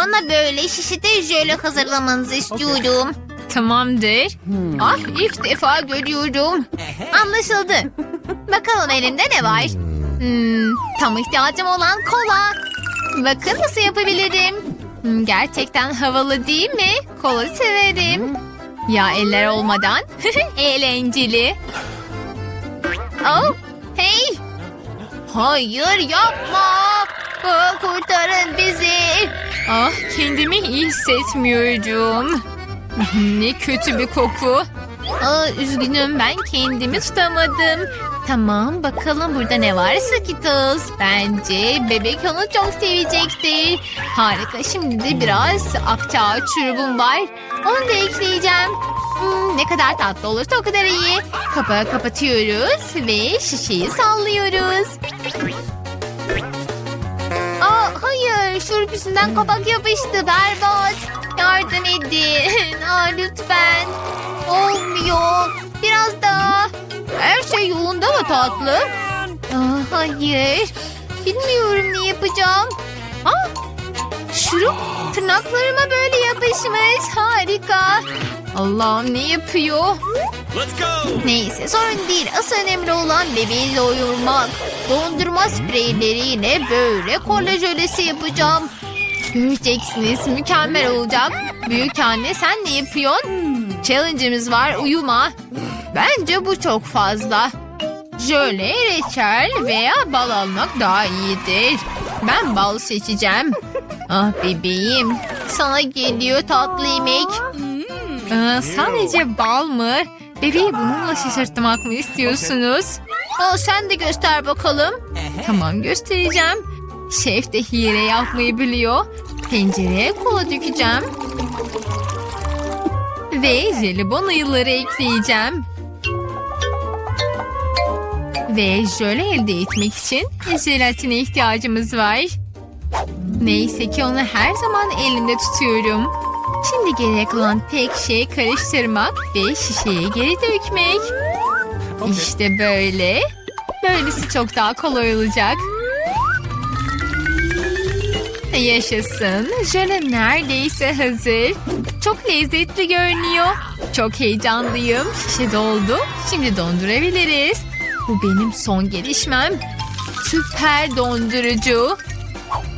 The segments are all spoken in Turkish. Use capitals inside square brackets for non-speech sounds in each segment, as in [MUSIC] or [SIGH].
Bana böyle şişede jöle hazırlamanızı istiyorum. Tamamdır. Ah ilk defa görüyorum. Anlaşıldı. Bakalım elimde ne var? Hmm, tam ihtiyacım olan kola. Bakın nasıl yapabilirim. Hmm, Gerçekten havalı değil mi? Kola severim. Ya eller olmadan. [LAUGHS] Eğlenceli. Oh, hey. Hayır yapma. Aa, kurtarın bizi. Ah kendimi iyi hissetmiyorum. ne kötü bir koku. Aa, üzgünüm ben kendimi tutamadım. Tamam bakalım burada ne var Skittles. Bence bebek onu çok sevecektir. Harika şimdi de biraz akçaağaç şurubum var. Onu da ekleyeceğim. Hmm, ne kadar tatlı olursa o kadar iyi. Kapağı kapatıyoruz ve şişeyi sallıyoruz. Yüzünden kapak yapıştı berbat. Yardım edin. Aa, [LAUGHS] lütfen. Olmuyor. Biraz daha. Her şey yolunda mı tatlı? Aa, hayır. Bilmiyorum ne yapacağım. Aa, şurup tırnaklarıma böyle yapışmış. Harika. Allah'ım ne yapıyor? Let's go! Neyse sorun değil. Asıl önemli olan bebeği doyurmak. Dondurma spreyleriyle böyle kola jölesi yapacağım. Göreceksiniz mükemmel olacak. Büyük anne sen ne yapıyorsun? Challenge'ımız var uyuma. Bence bu çok fazla. Jöle, reçel veya bal almak daha iyidir. Ben bal seçeceğim. Ah bebeğim sana geliyor tatlı yemek. Aa, sadece bal mı? Bebeği bununla şaşırtmak mı istiyorsunuz? Aa, sen de göster bakalım. Tamam göstereceğim. Şef de hile yapmayı biliyor. Tencereye kola dökeceğim. Ve jelibon ayıları ekleyeceğim. Ve jöle elde etmek için jelatine ihtiyacımız var. Neyse ki onu her zaman elimde tutuyorum. Şimdi geriye kalan tek şey karıştırmak ve şişeye geri dökmek. İşte böyle. Böylesi çok daha kolay olacak. Yaşasın. Jöle neredeyse hazır. Çok lezzetli görünüyor. Çok heyecanlıyım. Şişe doldu. Şimdi dondurabiliriz. Bu benim son gelişmem. Süper dondurucu.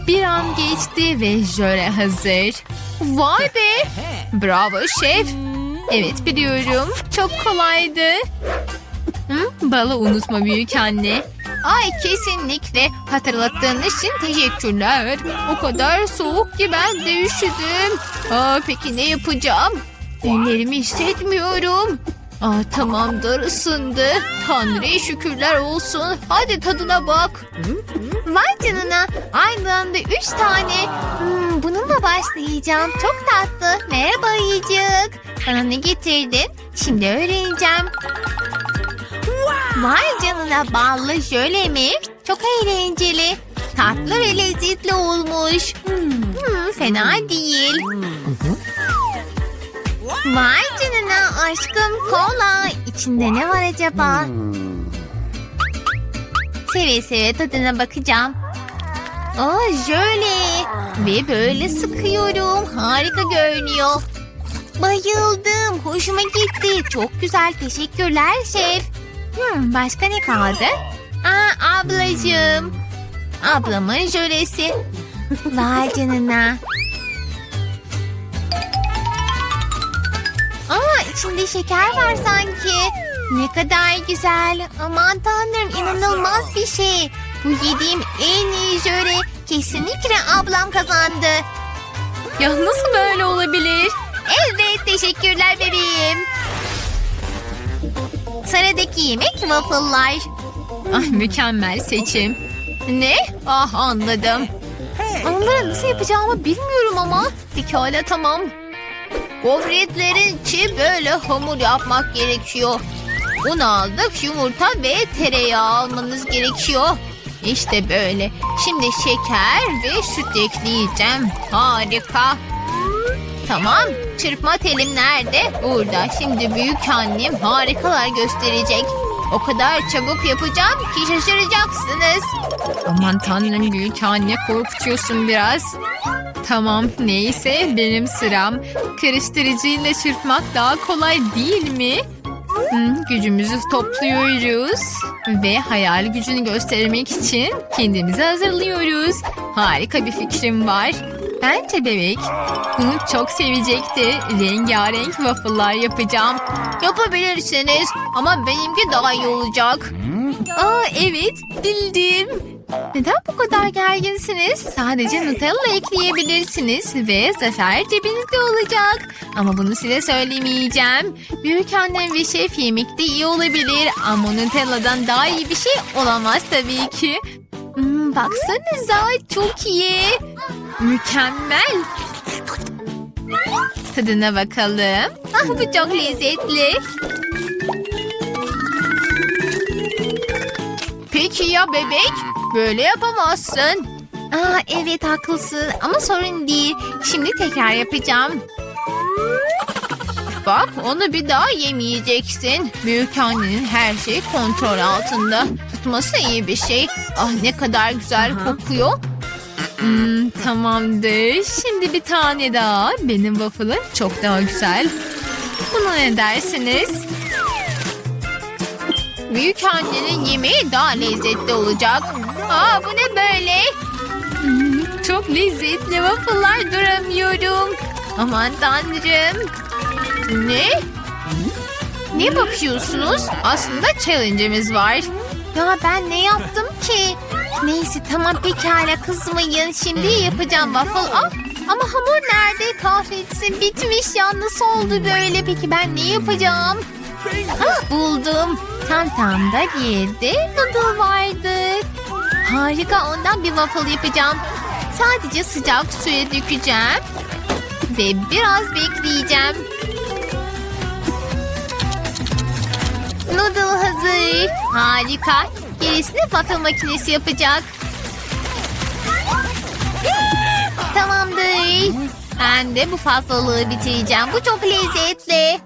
Bir an geçti ve jöle hazır. Vay be. [LAUGHS] Bravo şef. Evet biliyorum. Çok kolaydı. Hı? Balı unutma büyük anne. Ay kesinlikle hatırlattığın için teşekkürler. O kadar soğuk ki ben de üşüdüm. Aa, peki ne yapacağım? Ellerimi hissetmiyorum. Aa, tamamdır ısındı. Tanrı'ya şükürler olsun. Hadi tadına bak. Vay canına. Aynı anda üç tane. Hmm, bununla başlayacağım. Çok tatlı. Merhaba ayıcık. Bana ne getirdin? Şimdi öğreneceğim. Vay canına ballı jöle mi? Çok eğlenceli. Tatlı ve lezzetli olmuş. Hmm, fena değil. Vay canına aşkım kola. İçinde ne var acaba? Seve seve tadına bakacağım. Aa jöle. Ve böyle sıkıyorum. Harika görünüyor. Bayıldım. Hoşuma gitti. Çok güzel. Teşekkürler şef. Hmm, başka ne kaldı? Aa ablacığım. Ablamın jölesi. Vay canına. Aa içinde şeker var sanki. Ne kadar güzel. Aman tanrım inanılmaz bir şey. Bu yediğim en iyi jöle. Kesinlikle ablam kazandı. Ya nasıl böyle olabilir? Evet teşekkürler bebeğim. Sıradaki yemek waffle'lar. Ah mükemmel seçim. Ne? Ah anladım. Onları nasıl yapacağımı bilmiyorum ama. Pekala tamam. Gofretlerin içi böyle hamur yapmak gerekiyor. Un aldık, yumurta ve tereyağı almanız gerekiyor. İşte böyle. Şimdi şeker ve süt ekleyeceğim. Harika. Tamam. Çırpma telim nerede? Burada. Şimdi büyük annem harikalar gösterecek. O kadar çabuk yapacağım ki şaşıracaksınız. Aman tanrım büyük anne korkutuyorsun biraz. Tamam neyse benim sıram. Karıştırıcıyla çırpmak daha kolay değil mi? Hmm, gücümüzü topluyoruz ve hayal gücünü göstermek için kendimizi hazırlıyoruz. Harika bir fikrim var. Bence bebek bunu çok sevecektir. Rengarenk waffle'lar yapacağım. Yapabilirsiniz ama benimki daha iyi olacak. Aa evet bildim. Neden bu kadar gerginsiniz? Sadece Nutella ekleyebilirsiniz ve zafer cebinizde olacak. Ama bunu size söylemeyeceğim. Büyük annem ve şef yemekte iyi olabilir ama Nutella'dan daha iyi bir şey olamaz tabii ki. Hmm, baksanıza çok iyi. Mükemmel. Tadına bakalım. Ah bu çok lezzetli. Peki ya bebek? Böyle yapamazsın. Aa evet haklısın ama sorun değil. Şimdi tekrar yapacağım. Bak onu bir daha yemeyeceksin. Büyük annenin her şeyi kontrol altında. Tutması iyi bir şey. Ah ne kadar güzel kokuyor. Hmm, tamamdır. Şimdi bir tane daha. Benim waffle'ım çok daha güzel. Buna ne dersiniz? Büyük annenin yemeği daha lezzetli olacak. Aa bu ne böyle? Çok lezzetli waffle'lar duramıyorum. Aman tanrım. Ne? Ne bakıyorsunuz? Aslında challenge'imiz var. Ya ben ne yaptım ki? Neyse tamam pekala kızmayın. Şimdi yapacağım waffle. Ah, ama hamur nerede? Kahretsin bitmiş ya. Nasıl oldu böyle? Peki ben ne yapacağım? Ah buldum. Tam tam da bir yerde noodle vardı. Harika ondan bir waffle yapacağım. Sadece sıcak suya dökeceğim. Ve biraz bekleyeceğim. Noodle hazır. Harika. Gerisini waffle makinesi yapacak. Tamamdır. Ben de bu fazlalığı bitireceğim. Bu çok lezzetli.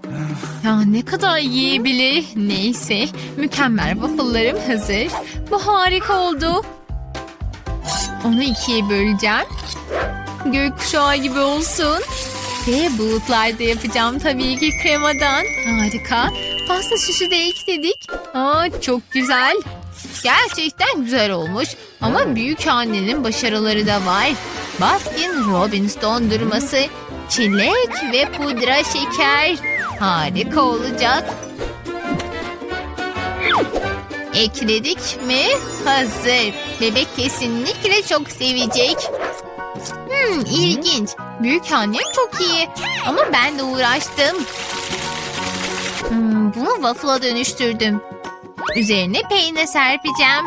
Ya ne kadar yiyebilir. Neyse. Mükemmel waffle'larım hazır. Bu harika oldu. Onu ikiye böleceğim. Gökkuşağı gibi olsun. Ve bulutlar da yapacağım tabii ki kremadan. Harika. Pasta süsü de ekledik. Aa, çok güzel. Gerçekten güzel olmuş. Ama büyük annenin başarıları da var. Baskin Robbins dondurması, çilek ve pudra şeker. Harika olacak. Ekledik mi? Hazır. Bebek kesinlikle çok sevecek. Hmm, ilginç. Büyük annem çok iyi. Ama ben de uğraştım. Hmm, bunu waffle'a dönüştürdüm. Üzerine peynir serpeceğim.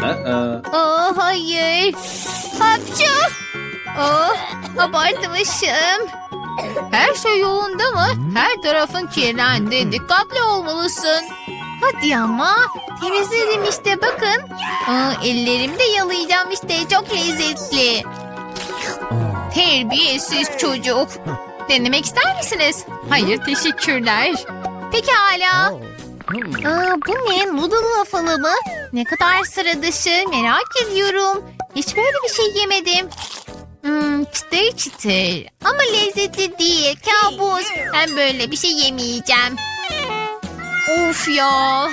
Uh-oh. Oh hayır. Hapçı. Oh abartmışım. Her şey yolunda mı? Her tarafın kirlendi. Dikkatli olmalısın. Hadi ama. Temizledim işte bakın. Aa, ellerimde yalayacağım işte. Çok lezzetli. Terbiyesiz çocuk. Denemek ister misiniz? Hayır teşekkürler. Pekala. Aa, bu ne? Noodle waffle'ı mı? Ne kadar sıra dışı merak ediyorum. Hiç böyle bir şey yemedim. Hmm, çıtır çıtır. Ama lezzetli değil. Kabus. Ben böyle bir şey yemeyeceğim. Of ya.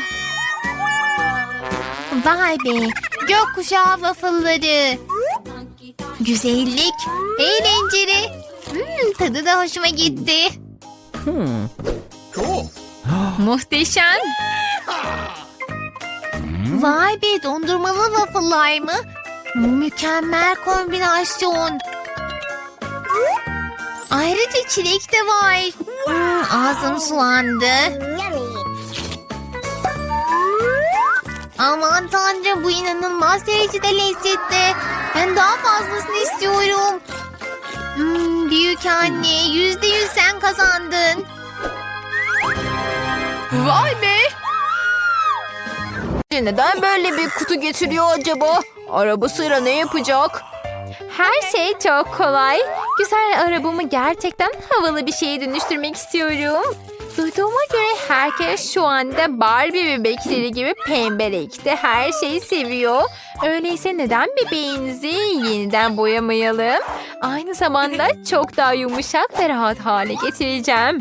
Vay be. Gökkuşağı waffle'ları. Güzellik. Eğlenceli. Hmm, tadı da hoşuma gitti. [GASPS] Muhteşem. Vay be dondurmalı waffle'lar mı? Mükemmel kombinasyon. Ayrıca çilek de var. Hmm, ağzım sulandı. Aman tanrım bu inanılmaz derecede lezzetli. Ben daha fazlasını istiyorum. Hmm, büyük anne yüzde yüz sen kazandın. Vay be. Neden böyle bir kutu getiriyor acaba? Arabasıyla ne yapacak? Her şey çok kolay. Güzel arabamı gerçekten havalı bir şeye dönüştürmek istiyorum. Duyduğuma göre herkes şu anda Barbie bebekleri gibi pembe renkte her şeyi seviyor. Öyleyse neden bebeğinizi yeniden boyamayalım? Aynı zamanda çok daha yumuşak ve rahat hale getireceğim.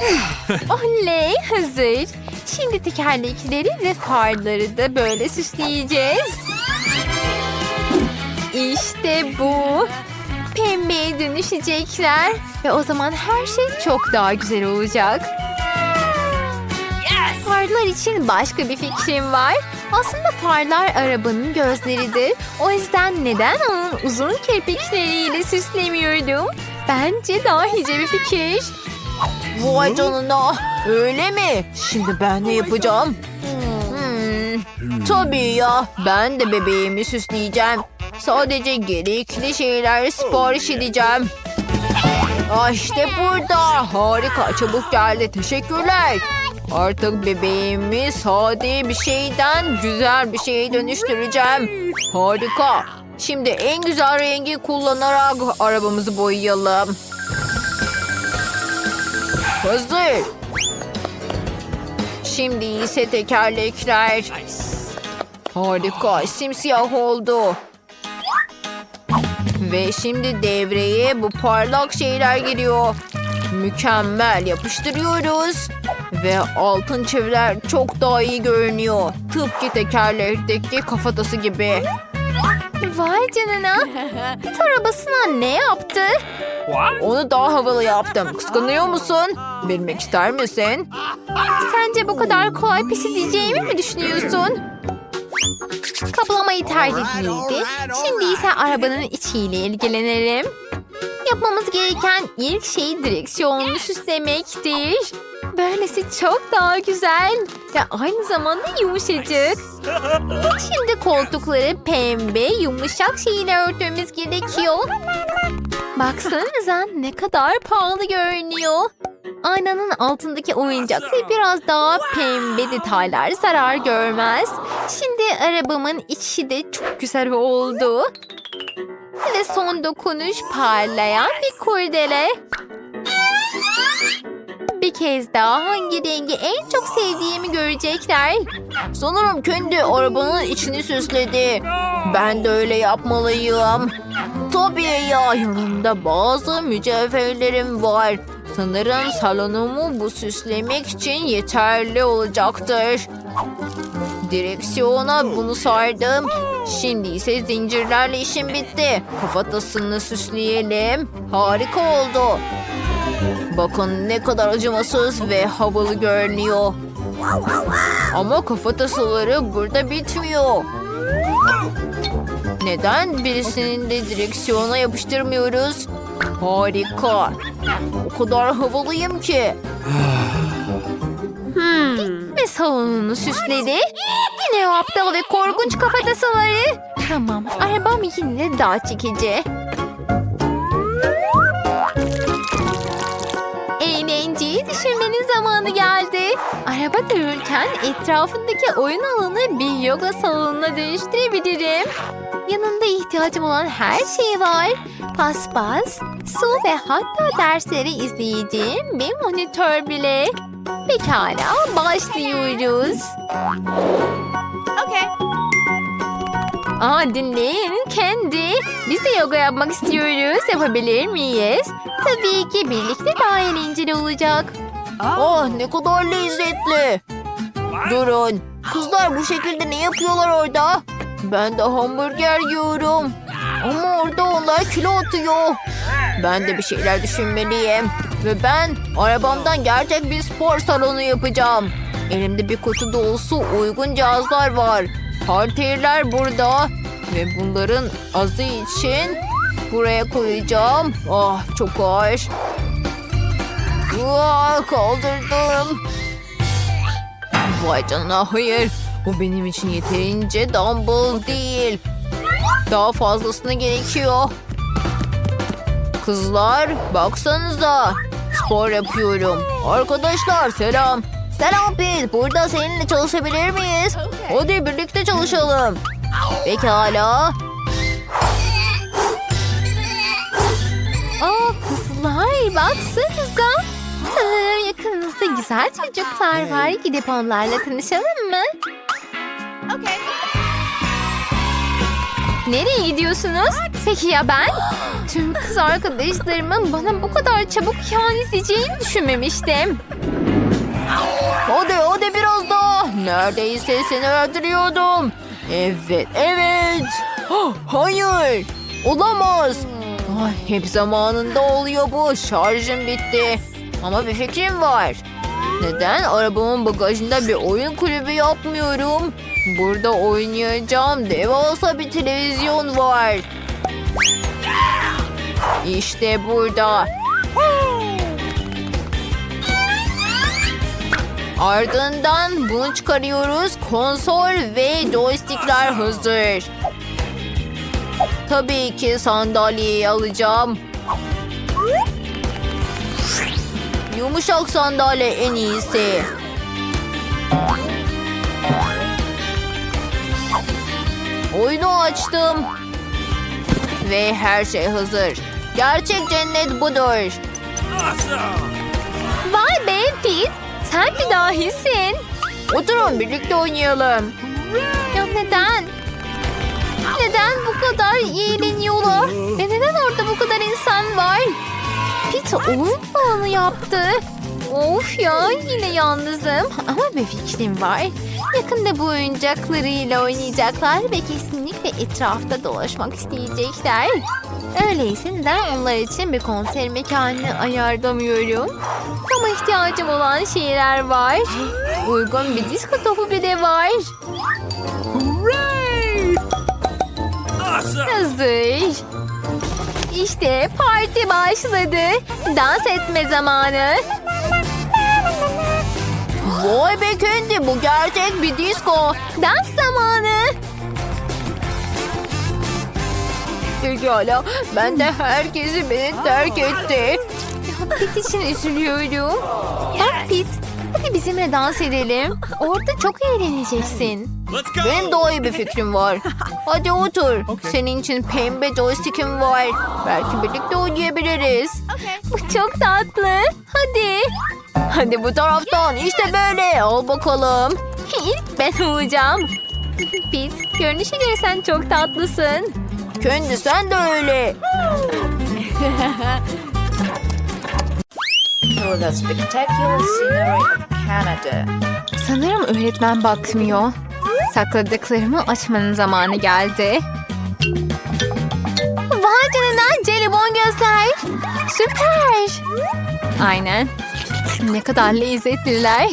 [LAUGHS] Oley hazır. Şimdi tekerlekleri ve farları da böyle süsleyeceğiz. İşte bu. Pembeye dönüşecekler. Ve o zaman her şey çok daha güzel olacak. Farlar için başka bir fikrim var. Aslında farlar arabanın gözleridir. O yüzden neden onun uzun kirpikleriyle süslemiyordum? Bence dahice bir fikir. Vay canına. Öyle mi? Şimdi ben ne yapacağım? Hmm, tabii ya. Ben de bebeğimi süsleyeceğim. Sadece gerekli şeyler sipariş edeceğim. Ah işte burada. Harika. Çabuk geldi. Teşekkürler. Artık bebeğimi sade bir şeyden güzel bir şeye dönüştüreceğim. Harika. Şimdi en güzel rengi kullanarak arabamızı boyayalım. Hazır. Şimdi ise tekerlekler. Harika, simsiyah oldu. Ve şimdi devreye bu parlak şeyler giriyor. Mükemmel yapıştırıyoruz. Ve altın çiviler çok daha iyi görünüyor. Tıpkı tekerlekteki kafatası gibi. Vay canına. [LAUGHS] It arabasına ne yaptı? Onu daha havalı yaptım. Kıskanıyor musun? Bilmek ister misin? Sence bu kadar kolay pes edeceğimi mi düşünüyorsun? Kaplamayı tercih edildi. Şimdi ise arabanın içiyle ilgilenelim. Yapmamız gereken ilk şey direksiyonunu süslemektir. Böylesi çok daha güzel ve aynı zamanda yumuşacık. Şimdi koltukları pembe, yumuşak şeyle örtmemiz gerekiyor. Baksanıza ne kadar pahalı görünüyor. Aynanın altındaki oyuncaklar biraz daha pembe detaylar zarar görmez. Şimdi arabamın içi de çok güzel oldu. Ve son dokunuş parlayan bir kurdele. Kez daha hangi rengi en çok sevdiğimi görecekler. Sanırım kendi arabanın içini süsledi. Ben de öyle yapmalıyım. Tabii ya yanımda bazı mücevherlerim var. Sanırım salonumu bu süslemek için yeterli olacaktır. Direksiyona bunu sardım. Şimdi ise zincirlerle işim bitti. Kafatasını süsleyelim. Harika oldu. Bakın ne kadar acımasız ve havalı görünüyor. Ama kafatası burada bitmiyor. Neden birisinin de direksiyona yapıştırmıyoruz? Harika. O kadar havalıyım ki. Ve salonunu süsledi. Yine o aptal ve korkunç kafatasıları. Tamam, arabam yine daha çekici. Eğlenceyi düşünmenin zamanı geldi. Araba dururken etrafındaki oyun alanı bir yoga salonuna dönüştürebilirim. Yanında ihtiyacım olan her şey var. Paspas, su ve hatta dersleri izleyeceğim bir monitör bile. Pekala başlıyoruz. Aa dinleyin kendi. Biz de yoga yapmak istiyoruz. Yapabilir miyiz? Tabii ki birlikte daha eğlenceli olacak. Oh ne kadar lezzetli. Durun. Kızlar bu şekilde ne yapıyorlar orada? Ben de hamburger yiyorum. Ama orada onlar kilo atıyor. Ben de bir şeyler düşünmeliyim. Ve ben arabamdan gerçek bir spor salonu yapacağım. Elimde bir kutu dolusu uygun cihazlar var. Halterler burada. Ve bunların azı için buraya koyacağım. Ah çok ağır. Aa, kaldırdım. Vay canına hayır. Bu benim için yeterince dumbbell değil. Daha fazlasına gerekiyor. Kızlar baksanıza. Spor yapıyorum. Arkadaşlar selam. Selam biz. Burada seninle çalışabilir miyiz? Hadi birlikte çalışalım. Pekala. Aa kızlar baksanıza. Sanırım yakın Bakınızda güzel çocuklar var. Gidip onlarla tanışalım mı? Nereye gidiyorsunuz? Peki ya ben? Tüm kız arkadaşlarımın bana bu kadar çabuk ihanet edeceğini düşünmemiştim. Hadi hadi biraz daha. Neredeyse seni öldürüyordum. Evet evet. Hah, Hayır. Olamaz. Ay, hep zamanında oluyor bu. Şarjım bitti. Ama bir fikrim var. Neden arabamın bagajında bir oyun kulübü yapmıyorum? Burada oynayacağım devasa bir televizyon var. İşte burada. Ardından bunu çıkarıyoruz. Konsol ve joystickler hazır. Tabii ki sandalyeyi alacağım. Yumuşak sandalye en iyisi. Oyunu açtım. Ve her şey hazır. Gerçek cennet budur. Vay be Pete. Sen bir dahisin. Oturun birlikte oynayalım. Ya neden? Neden bu kadar eğleniyorlar? Ve neden orada bu kadar insan var? Pete oyun alanı yaptı. Of ya yine yalnızım. Ama bir fikrim var. Yakında bu oyuncaklarıyla oynayacaklar ve kesinlikle etrafta dolaşmak isteyecekler. Öyleyse neden onlar için bir konser mekanı ayarlamıyorum? Ama ihtiyacım olan şeyler var. Uygun bir disko topu bile var. Hazır. İşte parti başladı. Dans etme zamanı. Vay be Kendi bu gerçek bir disco. Dans zamanı. Pekala ben de herkesi beni terk etti. Ya Pit için üzülüyorum. Bak Pit, hadi bizimle dans edelim. Orada çok eğleneceksin. Benim daha iyi bir fikrim var. [LAUGHS] Hadi otur. Senin için pembe joystick'im var. Belki birlikte oynayabiliriz. Bu çok tatlı. Hadi. Hadi bu taraftan işte böyle. Al bakalım. İlk ben olacağım. Pit, görünüşe göre sen çok tatlısın. Kendi sen de öyle. for the spectacular scenery of Canada. Sanırım öğretmen bakmıyor. Sakladıklarımı açmanın zamanı geldi. Vay canına jelibon gözler. Süper. Aynen. Ne kadar lezzetliler.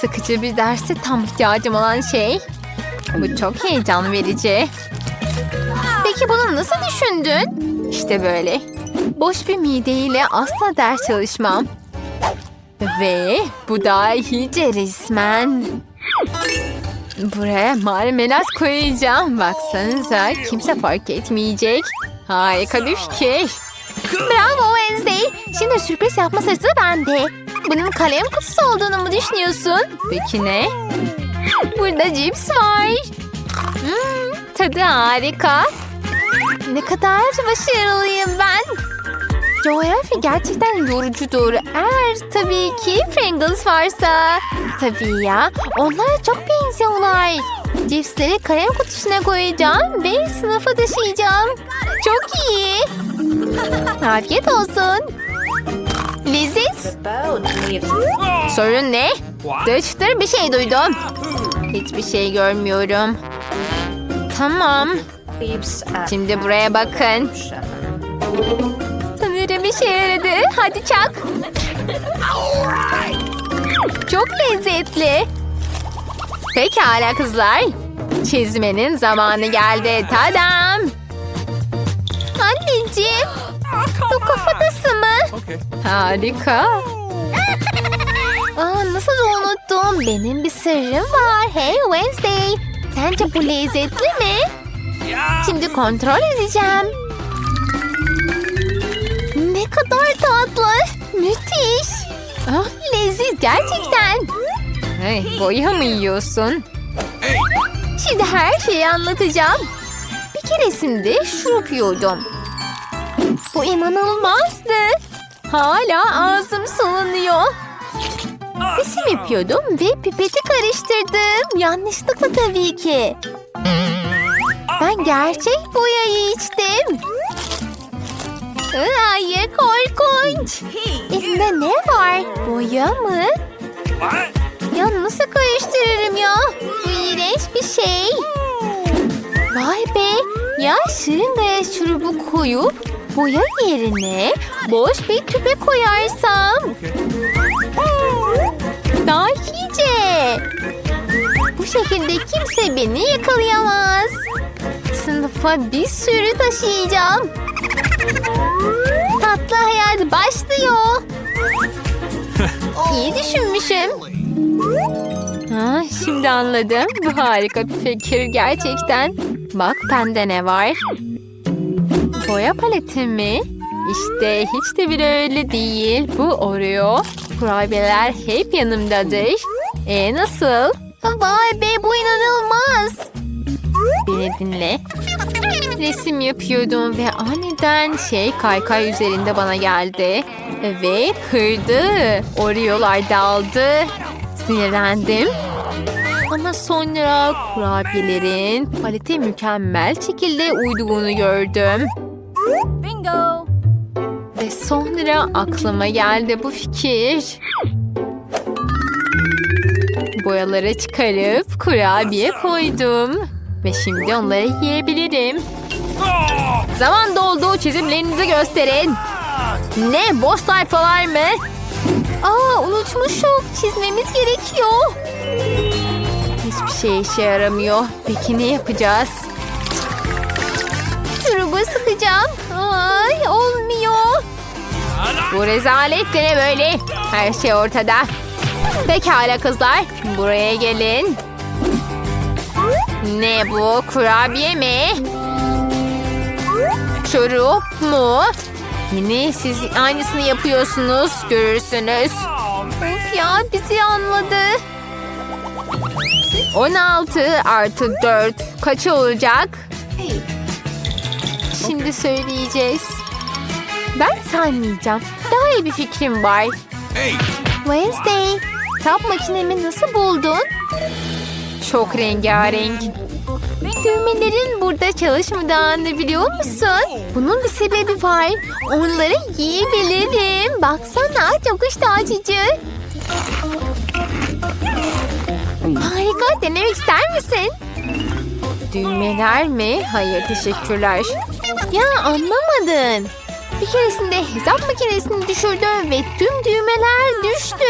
Sıkıcı bir derse tam ihtiyacım olan şey. Bu çok heyecan verici. Peki bunu nasıl düşündün? İşte böyle. Boş bir mideyle asla ders çalışmam. Ve bu da iyice resmen. Buraya marmelat koyacağım. Baksanıza kimse fark etmeyecek. Harika bir fikir. Bravo Wednesday. Şimdi sürpriz yapma sırası bende. Bunun kalem kutusu olduğunu mu düşünüyorsun? Peki ne? Burada cips var. Hmm, tadı harika. Ne kadar başarılıyım ben. Coğrafya gerçekten yorucudur. Eğer tabii ki Pringles varsa. Tabii ya. Onlar çok benziyorlar. Cipsleri kalem kutusuna koyacağım ve sınıfa taşıyacağım. Çok iyi. Afiyet olsun. Leziz. Sorun ne? Dıçtır bir şey duydum. Hiçbir şey görmüyorum. Tamam. Şimdi buraya bakın. Sanırım işe yaradı. Hadi çak. Çok lezzetli. Pekala kızlar. Çizmenin zamanı geldi. Tadam. Anneciğim. Bu kafatası mı? Harika. Aa, nasıl unuttum. Benim bir sırrım var. Hey Wednesday. Sence bu lezzetli mi? Şimdi kontrol edeceğim. Ne kadar tatlı. Müthiş. Ah, leziz gerçekten. Hey, boya mı yiyorsun? Şimdi her şeyi anlatacağım. Bir keresinde şurup yiyordum. Bu inanılmazdı. Hala ağzım sulanıyor. Resim yapıyordum ve pipeti karıştırdım. Yanlışlıkla tabii ki. Ben gerçek boyayı içtim. Hayır korkunç. Elimde ne var? Boya mı? Ya nasıl karıştırırım ya? Bu iğrenç bir şey. Vay be. Ya şırıngaya şurubu koyup boya yerine boş bir tüpe koyarsam. Dahice. Bu şekilde kimse beni yakalayamaz. Sınıfa bir sürü taşıyacağım. Tatlı hayat başlıyor. İyi düşünmüşüm. Ha, şimdi anladım. Bu harika bir fikir gerçekten. Bak bende ne var? Boya paleti mi? İşte hiç de bile öyle değil. Bu Oreo. Kurabiyeler hep yanımdadır. E nasıl? Vay be bu inanılmaz. Beni dinle. Resim yapıyordum ve aniden şey kaykay üzerinde bana geldi. Ve kırdı. Oreo'lar dağıldı. Sinirlendim. Ama sonra kurabiyelerin palete mükemmel şekilde uyduğunu gördüm. Bingo! Ve sonra aklıma geldi bu fikir. Boyaları çıkarıp kurabiye koydum. Ve şimdi onları yiyebilirim. Zaman doldu. Çizimlerinizi gösterin. Ne? Boş sayfalar mı? Aa unutmuşum. Çizmemiz gerekiyor. Hiçbir şey işe yaramıyor. Peki ne yapacağız? Şurubu sıkacağım. Ay olmuyor. Bu rezalet de ne böyle? Her şey ortada. Pekala kızlar. Buraya gelin. Ne bu? Kurabiye mi? Şurup mu? Yine siz aynısını yapıyorsunuz. Görürsünüz. Of ya bizi anladı. 16 artı 4 kaç olacak? Şimdi söyleyeceğiz. Ben saymayacağım. Daha iyi bir fikrim var. Wednesday, kitap makinemi nasıl buldun? Çok rengarenk. Düğmelerin burada çalışmadığını biliyor musun? Bunun bir sebebi var. Onları yiyebilirim. Baksana çok iştah açıcı. Harika denemek ister misin? Düğmeler mi? Hayır teşekkürler. Ya anlamadın. Bir keresinde hesap makinesini düşürdüm ve tüm düğmeler düştü.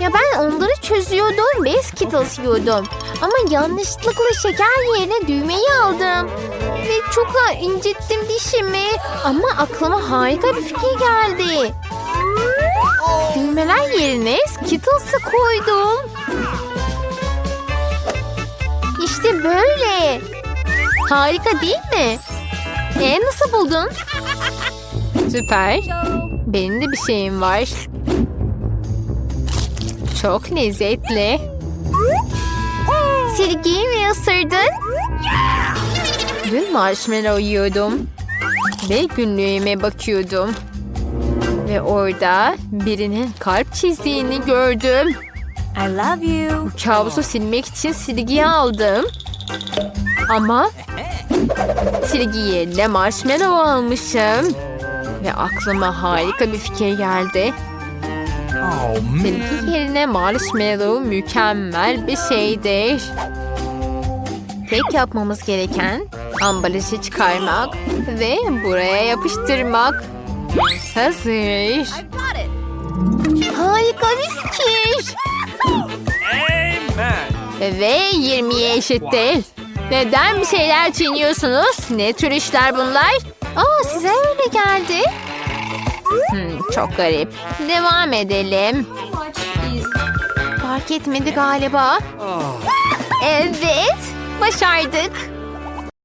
Ya ben onları çözüyordum ve Skittles yiyordum. Ama yanlışlıkla şeker yerine düğmeyi aldım. Ve çok incittim dişimi. Ama aklıma harika bir fikir geldi. Düğmeler yerine Skittles'ı koydum. İşte böyle. Harika değil mi? E nasıl buldun? Süper. Benim de bir şeyim var. Çok lezzetli. Silgiyi mi ısırdın? Dün marshmallow yiyordum. Ve günlüğüme bakıyordum. Ve orada birinin kalp çizdiğini gördüm. I love you. Bu kabusu silmek için silgiyi aldım. Ama silgi yerine marshmallow almışım. Ve aklıma harika bir fikir geldi. Silgi yerine marshmallow mükemmel bir şeydir. Tek yapmamız gereken ambalajı çıkarmak ve buraya yapıştırmak. Hazır. Harika bir fikir. Ve 20'ye eşittir. Neden bir şeyler çiğniyorsunuz? Ne tür işler bunlar? Aa size öyle geldi. Hmm, çok garip. Devam edelim. Fark etmedi galiba. Evet, başardık.